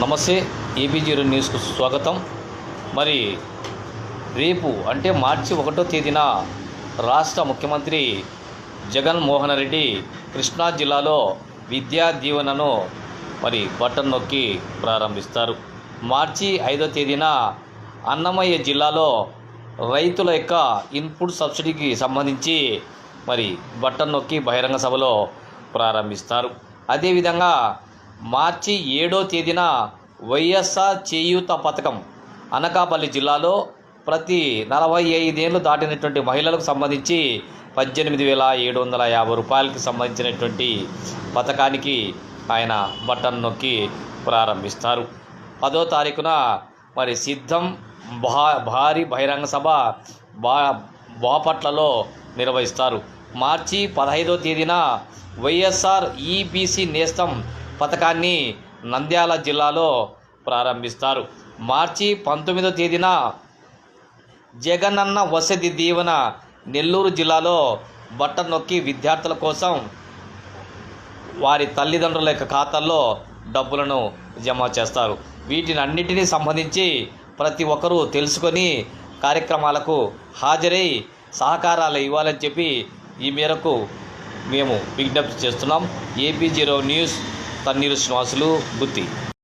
నమస్తే AP zero న్యూస్కు స్వాగతం. మరి రేపు అంటే మార్చి ఒకటో తేదీన రాష్ట్ర ముఖ్యమంత్రి జగన్మోహన్ రెడ్డి కృష్ణా జిల్లాలో విద్యా దీవెనను మరి బటన్ నొక్కి ప్రారంభిస్తారు. మార్చి ఐదో తేదీన అన్నమయ్య జిల్లాలో రైతుల యొక్క ఇన్పుట్ సబ్సిడీకి సంబంధించి మరి బటన్ నొక్కి బహిరంగ సభలో ప్రారంభిస్తారు. అదేవిధంగా మార్చి ఏడో తేదీన వైఎస్ఆర్ చేయూత పథకం. అనకాపల్లి జిల్లాలో ప్రతి నలభై ఐదేళ్ళు దాటినటువంటి మహిళలకు సంబంధించి పద్దెనిమిది వేల ఏడు వందల యాభై రూపాయలకి సంబంధించినటువంటి పథకానికి ఆయన బటన్ నొక్కి ప్రారంభిస్తారు. పదో తారీఖున మరి సిద్ధం భా భారీ బహిరంగ సభ బా బాపట్లలో నిర్వహిస్తారు. మార్చి పదహైదో తేదీన వైఎస్ఆర్ ఈబీసీ నేస్తం పథకాన్ని నంద్యాల జిల్లాలో ప్రారంభిస్తారు. మార్చి పంతొమ్మిదో తేదీన జగనన్న వసతి దీవెన నెల్లూరు జిల్లాలో బట్ట నొక్కి విద్యార్థుల కోసం వారి తల్లిదండ్రుల యొక్క ఖాతాల్లో డబ్బులను జమ చేస్తారు. వీటిని అన్నిటినీ సంబంధించి ప్రతి ఒక్కరూ తెలుసుకొని కార్యక్రమాలకు హాజరై సహకారాలు ఇవ్వాలని చెప్పి ఈ మేరకు మేము విజ్ఞప్తి చేస్తున్నాం. ఏపీ జీరో న్యూస్ తన్నీరు శ్వాసులు బుద్ధి.